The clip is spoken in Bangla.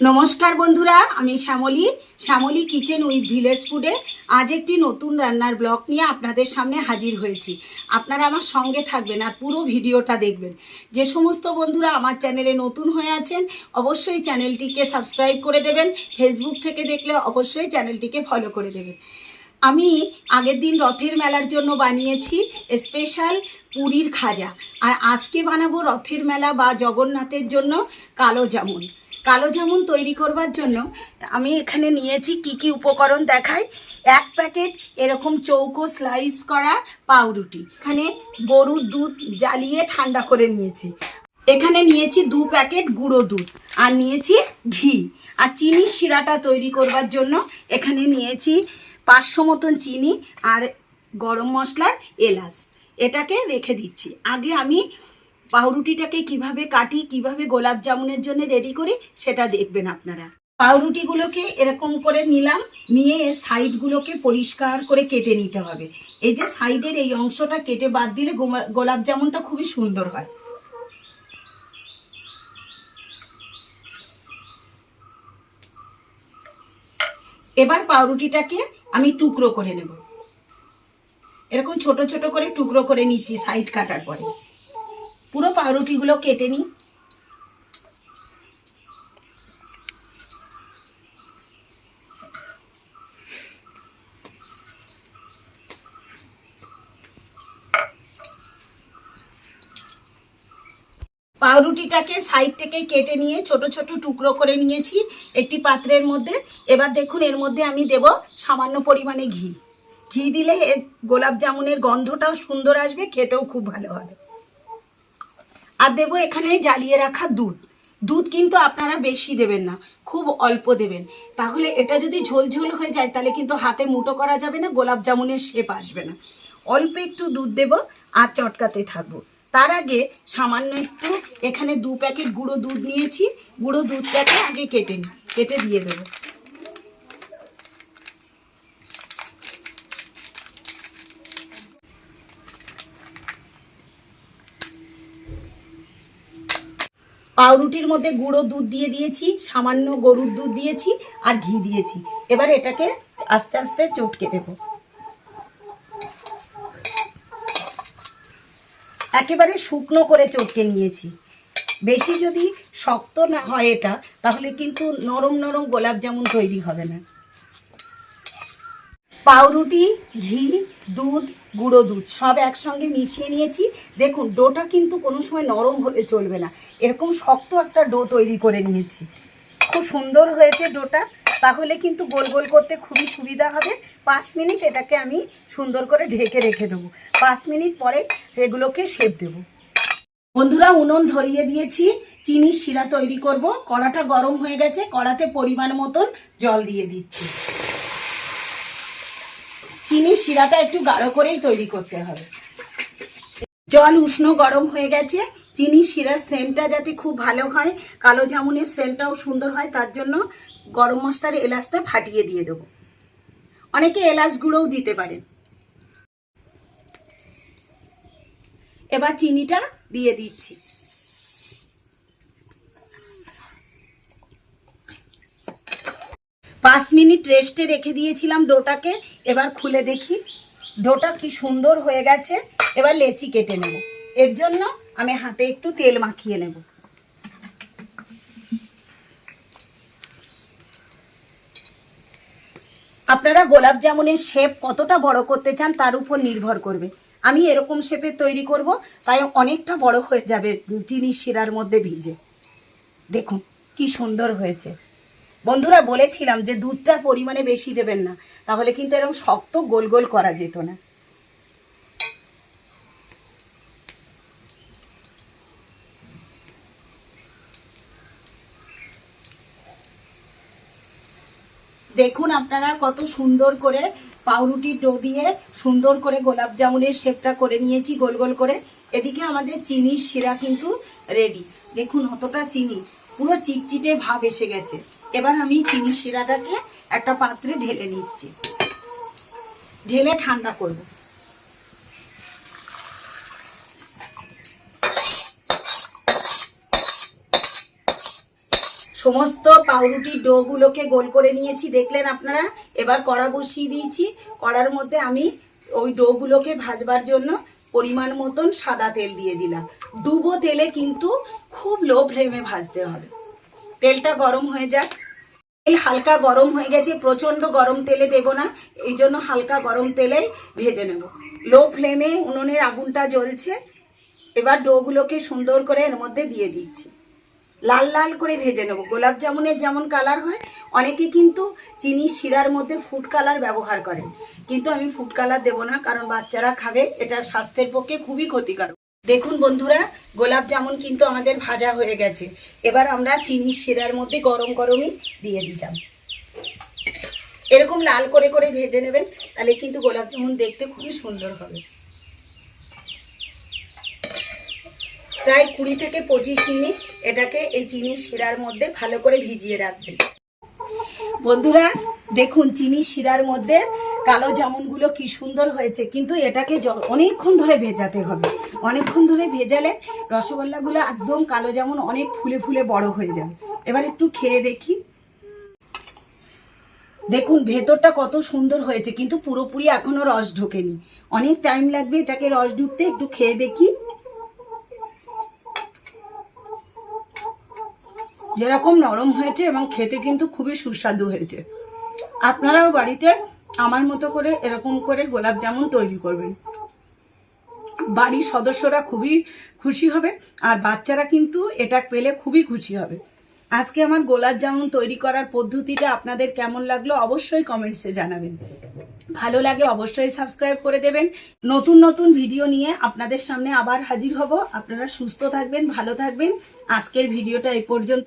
নমস্কার বন্ধুরা, আমি Shyamali. Shyamali kitchen with village ফুডে আজ একটি নতুন রান্নার ব্লগ নিয়ে আপনাদের সামনে হাজির হয়েছি। আপনারা আমার সঙ্গে থাকবেন আর পুরো ভিডিওটা দেখবেন। যে সমস্ত বন্ধুরা আমার চ্যানেলে নতুন হয়ে আছেন, অবশ্যই চ্যানেলটিকে সাবস্ক্রাইব করে দেবেন। ফেসবুক থেকে দেখলে অবশ্যই চ্যানেলটিকে ফলো করে দেবেন। আমি আগের দিন রথের মেলার জন্য বানিয়েছি স্পেশাল পুরীর খাজা। আর আজকে বানাবো রথের মেলা বা জগন্নাথের জন্য কালো জামুন। কালো জামুন তৈরি করবার জন্য আমি এখানে নিয়েছি কি কি উপকরণ দেখাই। এক প্যাকেট এরকম চৌকো স্লাইস করা পাউরুটি। এখানে গরুর দুধ জ্বালিয়ে ঠান্ডা করে নিয়েছি। এখানে নিয়েছি দু প্যাকেট গুঁড়ো দুধ আর নিয়েছি ঘি। আর চিনির শিরাটা তৈরি করবার জন্য এখানে নিয়েছি পাঁচশো মতন চিনি আর গরম মশলার এলাচ। এটাকে রেখে দিচ্ছি। আগে আমি পাউরুটিটাকে কীভাবে কাটি, কীভাবে গোলাপ জামুনের জন্য রেডি করি, সেটা দেখবেন আপনারা। পাউরুটিগুলোকে এরকম করে নিলাম, নিয়ে এর সাইডগুলোকে পরিষ্কার করে কেটে নিতে হবে। এই যে সাইডের এই অংশটা কেটে বাদ দিলে গোলাপ জামুনটা খুবই সুন্দর হয়। এবার পাউরুটিটাকে আমি টুকরো করে নেব। এরকম ছোট ছোট করে টুকরো করে নিচ্ছি সাইড কাটার পরে। পুরো পাউরুটিগুলো কেটে নিই। পাউরুটিটাকে সাইড থেকে কেটে নিয়ে ছোট ছোট টুকরো করে নিয়েছি একটি পাত্রের মধ্যে। এবার দেখুন, এর মধ্যে আমি দেব সামান্য পরিমাণে ঘি। ঘি দিলে এর গোলাপ জামুনের গন্ধটাও সুন্দর আসবে, খেতেও খুব ভালো হবে। আর দেবো এখানে জ্বালিয়ে রাখা দুধ। দুধ কিন্তু আপনারা বেশি দেবেন না, খুব অল্প দেবেন। তাহলে এটা যদি ঝোল ঝোল হয়ে যায়, তাহলে কিন্তু হাতে মুটো করা যাবে না, গোলাপ জামুনের শেপ আসবে না। অল্প একটু দুধ দেব আর চটকাতে থাকব। তার আগে সামান্য একটু এখানে দু প্যাকেট গুঁড়ো দুধ নিয়েছি। গুঁড়ো দুধটাকে আগে কেটে নিই কেটে দিয়ে দেবো। পাউরুটির মধ্যে গুঁড়ো দুধ দিয়ে দিয়েছি, সামান্য গরুর দুধ দিয়েছি আর ঘি দিয়েছি। এবার এটাকে আস্তে আস্তে চটকে দেবো একেবারে শুকনো করে চটকে নিয়েছি। বেশি যদি শক্ত না হয় এটা, তাহলে কিন্তু নরম নরম গোলাপ জামুন তৈরি হবে না। পাউরুটি, ঘি, দুধ, গুঁড়ো দুধ, সব একসঙ্গে মিশিয়ে নিয়েছি। দেখুন, ডোটা কিন্তু কোনো সময় নরম হলে চলবে না। এরকম শক্ত একটা ডো তৈরি করে নিয়েছি। খুব সুন্দর হয়েছে ডোটা। তাহলে কিন্তু গোল গোল করতে খুবই সুবিধা হবে। পাঁচ মিনিট এটাকে আমি সুন্দর করে ঢেকে রেখে দেবো। পাঁচ মিনিট পরে এগুলোকে শেপ দেবো। বন্ধুরা, উনুন ধরিয়ে দিয়েছি। চিনির শিরা তৈরি করব। কড়াটা গরম হয়ে গেছে। কড়াতে পরিমাণ মতন জল দিয়ে দিচ্ছি। চিনির শিরাটা একটু গাঢ় করেই তৈরি করতে হবে। জল উষ্ণ গরম হয়ে গেছে চিনি শিরার সেন্টটা যাতে খুব ভালো হয়, কালো জামুনের সেন্টটাও সুন্দর হয়, তার জন্য গরম মশলার এলাচটা ফাটিয়ে দিয়ে দেবো। অনেকে এলাচ গুঁড়োও দিতে পারেন। এবার চিনিটা দিয়ে দিচ্ছি। পাঁচ মিনিট রেস্টে রেখে দিয়েছিলাম ডোটাকে। এবার খুলে দেখি। ডোটা কি সুন্দর হয়ে গেছে। এবার লেচি কেটে নেব। এর জন্য আমি হাতে একটু তেল মাখিয়ে নেব। আপনারা গোলাপ জামুনের শেপ কতটা বড় করতে চান তার উপর নির্ভর করবে। আমি এরকম শেপের তৈরি করব, তাই অনেকটা বড় হয়ে যাবে চিনির শিরার মধ্যে ভিজে। দেখুন, কি সুন্দর হয়েছে। বন্ধুরা বলেছিলাম যে দুধটা পরিমাণে বেশি দেবেন না, তাহলে কিন্তু এরকম শক্ত গোল গোল করা যেত না। দেখুন আপনারা কত সুন্দর করে পাউরুটি ডো দিয়ে সুন্দর করে গোলাপ জামুনের শেপটা করে নিয়েছি, গোল গোল করে। এদিকে আমাদের চিনির শিরা কিন্তু রেডি দেখুন, অতটা চিনি, পুরো চিটচিটে ভাব এসে গেছে। এবার আমি চিনি শিরাটাকে একটা পাত্রে ঢেলে নিচ্ছি। ঢেলে ঠান্ডা করব। সমস্ত পাউরুটির ডোগুলোকে গোল করে নিয়েছি, দেখলেন আপনারা? এবার কড়া বসিয়ে দিয়েছি। কড়ার মধ্যে আমি ওই ডোগুলোকে ভাজবার জন্য পরিমাণ মতন সাদা তেল দিয়ে দিলাম। ডুবো তেলে কিন্তু খুব লো ফ্লেমে ভাজতে হবে। তেলটা গরম হয়ে যাক। তেল হালকা গরম হয়ে গেছে, প্রচণ্ড গরম তেলে দেব না, এই জন্য হালকা গরম তেলেই ভেজে নেব। লো ফ্লেমে উনুনের আগুনটা জ্বলছে, এবার ডোগুলোকে সুন্দর করে এর মধ্যে দিয়ে দিচ্ছি। লাল লাল করে ভেজে নেব। গোলাপ জামুনের যেমন কালার হয়, অনেকে কিন্তু চিনির শিরার মধ্যে ফুড কালার ব্যবহার করেন। কিন্তু আমি ফুড কালার দেবো না, কারণ বাচ্চারা খাবে, এটা স্বাস্থ্যের পক্ষে খুবই ক্ষতিকারক। দেখুন বন্ধুরা, গোলাপ জামুন কিন্তু আমাদের ভাজা হয়ে গেছে। এবার আমরা চিনির শিরার মধ্যে গরম গরমই দিয়ে দিলাম এরকম লাল করে করে ভেজে নেবেন, তাহলে কিন্তু গোলাপ জামুন দেখতে খুবই সুন্দর হবে। প্রায় কুড়ি থেকে পঁচিশ মিনিট এটাকে এই চিনির শিরার মধ্যে ভালো করে ভিজিয়ে রাখবেন। বন্ধুরা, দেখুন চিনির শিরার মধ্যে কালো জামুনগুলো কি সুন্দর হয়েছে, কিন্তু এটাকে অনেকক্ষণ ধরে ভেজাতে হবে। অনেকক্ষণ ধরে ভেজালে রসগোল্লাগুলো একদম কালো জামুন অনেক ফুলে ফুলে বড় হয়ে যাবে। এবার একটু খেয়ে দেখি। দেখুন, ভেতরটা কত সুন্দর হয়েছে, কিন্তু পুরোপুরি এখনও রস ঢোকেনি। অনেক টাইম লাগবে এটাকে রস ঢুকতে, একটু খেয়ে দেখি। যেরকম নরম হয়েছে এবং খেতে কিন্তু খুবই সুস্বাদু হয়েছে। আপনারাও বাড়িতে আমার মতো করে এরকম করে গোলাপ জামুন তৈরি করবেন। বাড়ির সদস্যরা খুবই খুশি হবে আর বাচ্চারা কিন্তু এটা পেলে খুবই খুশি হবে। আজকে আমার গোলাপ জামুন তৈরি করার পদ্ধতিটা আপনাদের কেমন লাগল অবশ্যই কমেন্টসে জানাবেন। ভালো লাগে অবশ্যই সাবস্ক্রাইব করে দেবেন। নতুন নতুন ভিডিও নিয়ে আপনাদের সামনে আবার হাজির হব। আপনারা সুস্থ থাকবেন, ভালো থাকবেন। আজকের ভিডিওটা এই পর্যন্ত।